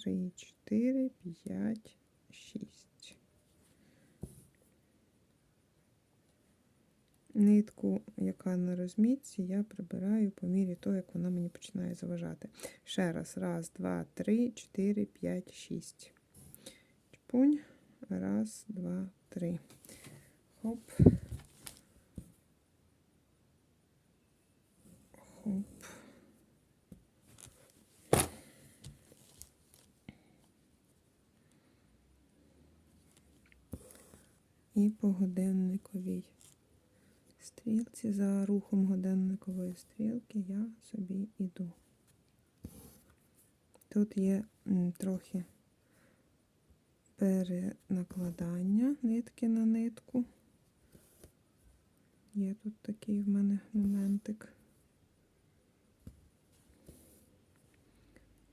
три, чотири, п'ять, шість. Нитку, яка на розмітці, я прибираю по мірі того, як вона мені починає заважати. Ще раз. Раз, два, три, чотири, п'ять, шість. Чпунь. Раз, два, три. Хоп. Хоп. І по годинниковій стрілці, за рухом годинникової стрілки я собі йду. Тут є трохи перенакладання нитки на нитку. Є тут такий в мене моментик.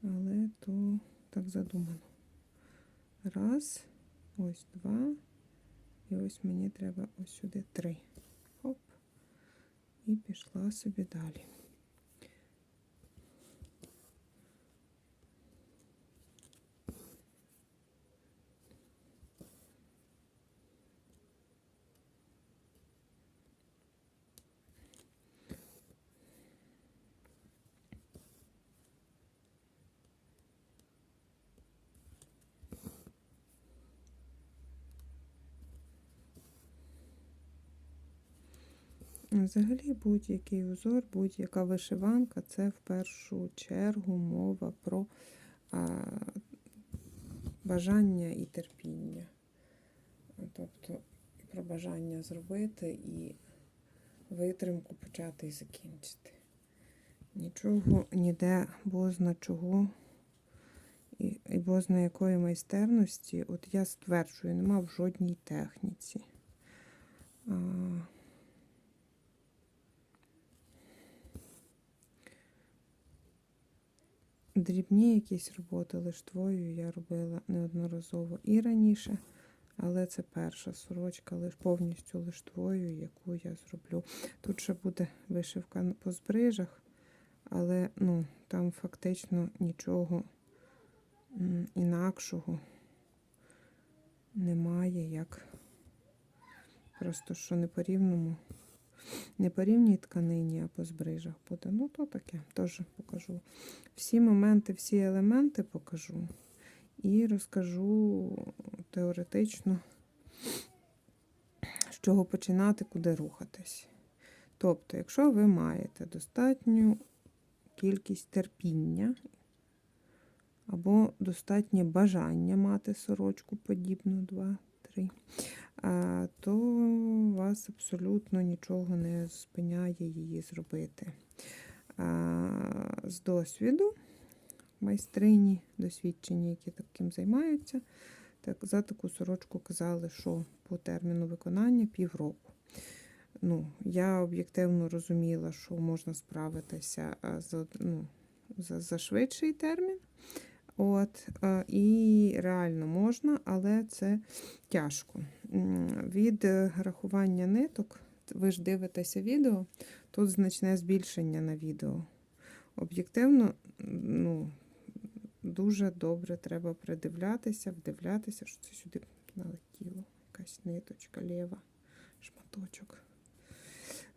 Але то так задумано. Раз, ось два. І ось мені треба ось сюди три. Оп, І пішла собі далі. Взагалі будь-який узор, будь-яка вишиванка це в першу чергу мова про а, бажання і терпіння. Тобто про бажання зробити і витримку почати і закінчити. Нічого ніде бозна чого і, і бозна якої майстерності, от я стверджую, нема в жодній техніці. А, Дрібні якісь роботи лиштвою я робила неодноразово і раніше, але це перша сорочка лиш повністю лиштвою, яку я зроблю. Тут ще буде вишивка по збрижах, але ну, там фактично нічого інакшого немає, як просто що не по рівному. Не по рівній тканині, а по збрижах буде. Ну, то таке теж покажу. Всі моменти, всі елементи покажу і розкажу теоретично, з чого починати, куди рухатись. Тобто, якщо ви маєте достатню кількість терпіння або достатнє бажання мати сорочку подібну 2, 3, а, то вас абсолютно нічого не спиняє її зробити. З досвіду майстрині, досвідчені, які таким займаються, так, за таку сорочку казали, що по терміну виконання півроку. Ну, я об'єктивно розуміла, що можна справитися за, ну, за, за швидший термін. От, і реально можна, але це тяжко. Від е, рахування ниток, ви ж дивитеся відео, тут значне збільшення на відео. Об'єктивно, ну, дуже добре треба придивлятися, вдивлятися, що це сюди налетіло. Якась ниточка лєва, шматочок.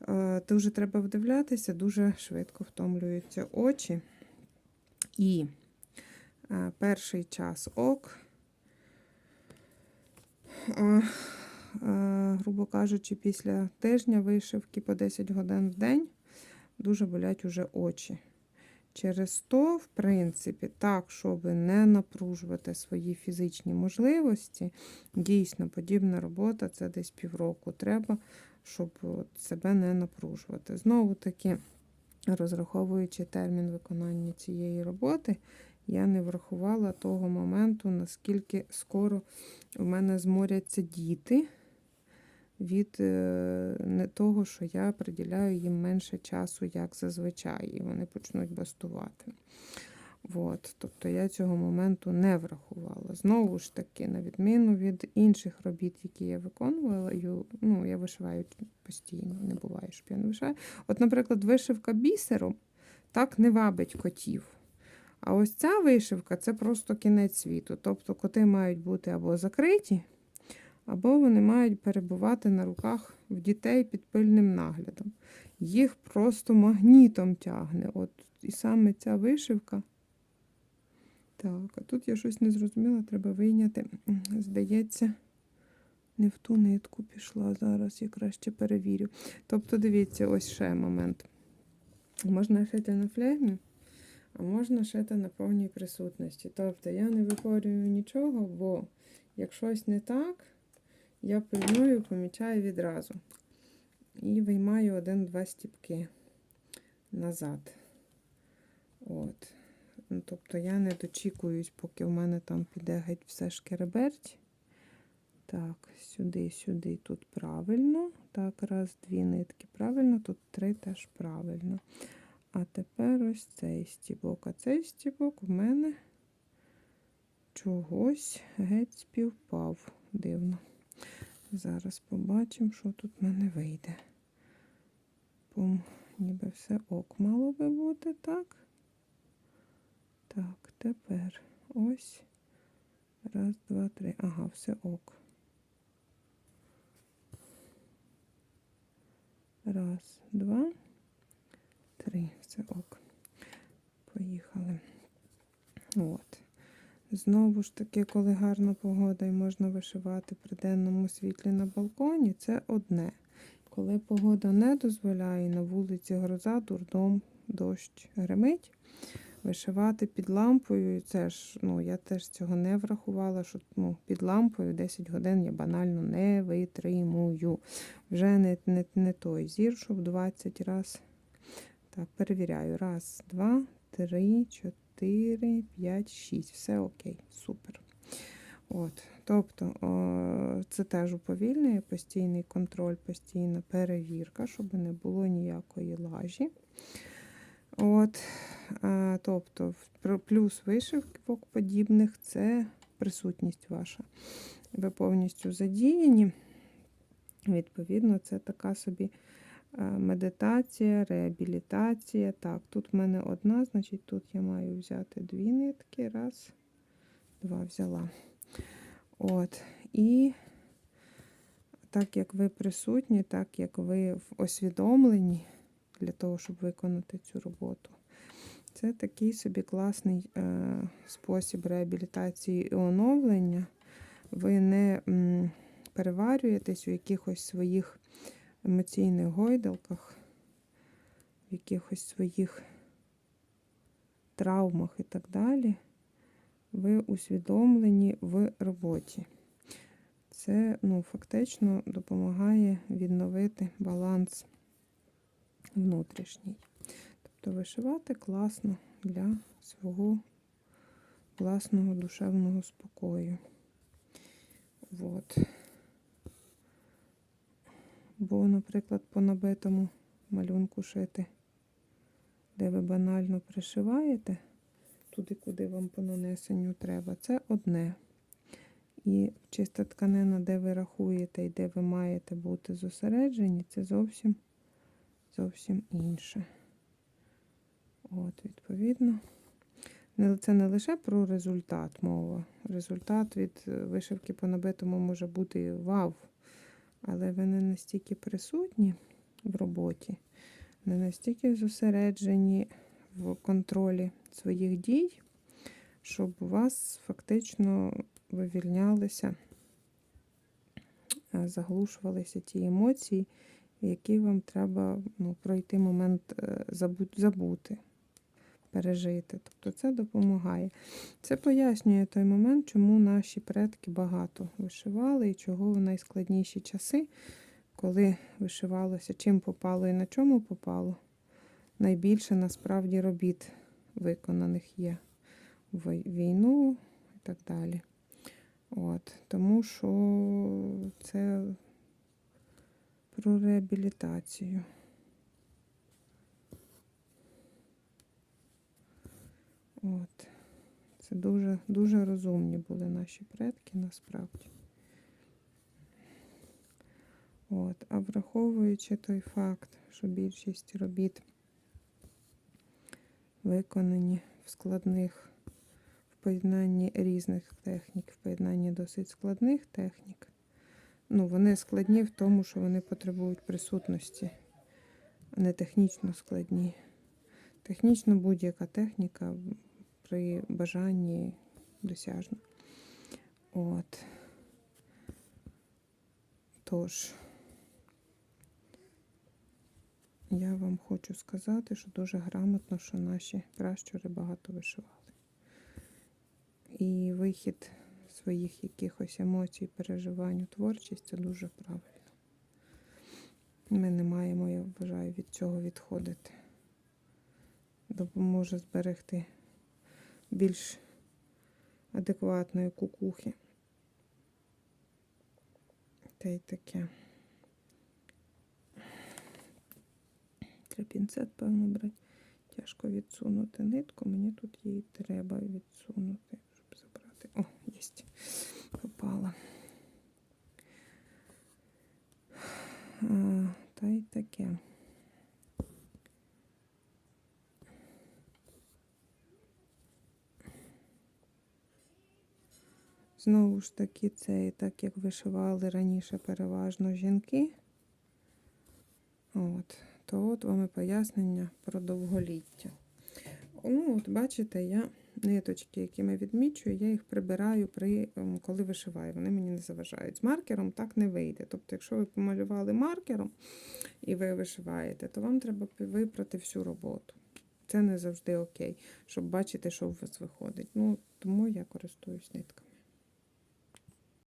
Е, Дуже треба вдивлятися, дуже швидко втомлюються очі. І е, перший час ок. Грубо кажучи, після тижня вишивки по 10 годин в день дуже болять уже очі. Через то, в принципі, так, щоб не напружувати свої фізичні можливості, дійсно подібна робота це десь півроку треба, щоб себе не напружувати. Знову таки, розраховуючи термін виконання цієї роботи, я не врахувала того моменту, наскільки скоро в мене зморяться діти від е, не того, що я приділяю їм менше часу, як зазвичай, і вони почнуть бастувати. От, тобто я цього моменту не врахувала. Знову ж таки, на відміну від інших робіт, які я виконувала, ну, я вишиваю постійно, не буває, щоб я не вишиваю. От, наприклад, вишивка бісером так не вабить котів. А ось ця вишивка це просто кінець світу. Тобто коти мають бути або закриті, або вони мають перебувати на руках в дітей під пильним наглядом. Їх просто магнітом тягне. От І саме ця вишивка. Так, а тут я щось не зрозуміла, треба вийняти. Здається, не в ту нитку пішла. Зараз я краще перевірю. Тобто, дивіться, ось ще момент. Можна на флегмі, а можна шити на повній присутності. Тобто я не випорюю нічого, бо як щось не так, я пильную, помічаю відразу. І виймаю один-два стіпки назад. От. Ну, тобто я не дочікуюсь, поки в мене там піде геть все шкереберть. Так, сюди, сюди, тут правильно. Так, раз, дві нитки правильно, тут три теж правильно. А тепер ось цей стібок. А цей стібок в мене чогось геть співпав. Дивно. Зараз побачимо, що тут в мене вийде. Пум, ніби все ок мало би бути, так? Так, тепер ось. Раз, два, три. Ага, все ок. Раз, два, три. Все ок. Поїхали. От. Знову ж таки, коли гарна погода і можна вишивати при денному світлі на балконі, це одне. Коли погода не дозволяє, на вулиці гроза, дурдом, дощ гримить, вишивати під лампою, це ж, ну, я теж цього не врахувала, що ну, під лампою 10 годин я банально не витримую. Вже не, не, не той зір, щоб 20 раз. Так, перевіряю. Раз, два, три, чотири, п'ять, шість. Все окей, супер. От, тобто, о, це теж уповільнює постійний контроль, постійна перевірка, щоб не було ніякої лажі. От, а, тобто, плюс вишивок подібних це присутність ваша. Ви повністю задіяні. Відповідно, це така собі е, медитація, реабілітація. Так, тут в мене одна, значить тут я маю взяти дві нитки. Раз, два взяла. От. І так як ви присутні, так як ви в освідомленні для того, щоб виконати цю роботу. Це такий собі класний е, спосіб реабілітації і оновлення. Ви не м, переварюєтесь у якихось своїх емоційних гойдалках, в якихось своїх травмах і так далі. Ви усвідомлені в роботі. Це ну, фактично допомагає відновити баланс внутрішній. Тобто вишивати класно для свого власного душевного спокою. От. Бо, наприклад, по набитому малюнку шити, де ви банально пришиваєте, туди, куди вам по нанесенню треба, це одне. І чиста тканина, де ви рахуєте і де ви маєте бути зосереджені, це зовсім зовсім інше. От, відповідно. Це не лише про результат мова. Результат від е, вишивки по набитому може бути вау. Але ви не настільки присутні в роботі, не настільки зосереджені в контролі своїх дій, щоб у вас фактично вивільнялися, е, заглушувалися ті емоції, які вам треба ну, пройти момент е, забути, пережити. Тобто це допомагає. Це пояснює той момент, чому наші предки багато вишивали і чого в найскладніші часи, коли вишивалося, чим попало і на чому попало. Найбільше насправді робіт виконаних є в війну і так далі. От, тому що це про реабілітацію. От. Це дуже, дуже розумні були наші предки насправді. От. А враховуючи той факт, що більшість робіт виконані в складних в поєднанні різних технік, в поєднанні досить складних технік. Ну, вони складні в тому, що вони потребують присутності, а не технічно складні. Технічно будь-яка техніка при бажанні досяжна. От. Тож, я вам хочу сказати, що дуже грамотно, що наші пращури багато вишивали. І вихід своїх якихось емоцій, переживань у творчість це дуже правильно. Ми не маємо, я вважаю, від цього відходити. Допоможе зберегти більш адекватної кукухи. Та й таке. Треба пінцет, певно, брати. Тяжко відсунути нитку. Мені тут її треба відсунути, щоб забрати. О, єсть. Попала. Та й таке. Знову ж таки, це так як вишивали раніше переважно жінки. От, то от вам і пояснення про довголіття. Ну, от бачите, я ниточки, якими відмічую, я їх прибираю при ем, коли вишиваю. Вони мені не заважають. З маркером так не вийде. Тобто, якщо ви помалювали маркером і ви вишиваєте, то вам треба випрати всю роботу. Це не завжди окей, щоб бачити, що у вас виходить. Ну, тому я користуюсь нитками.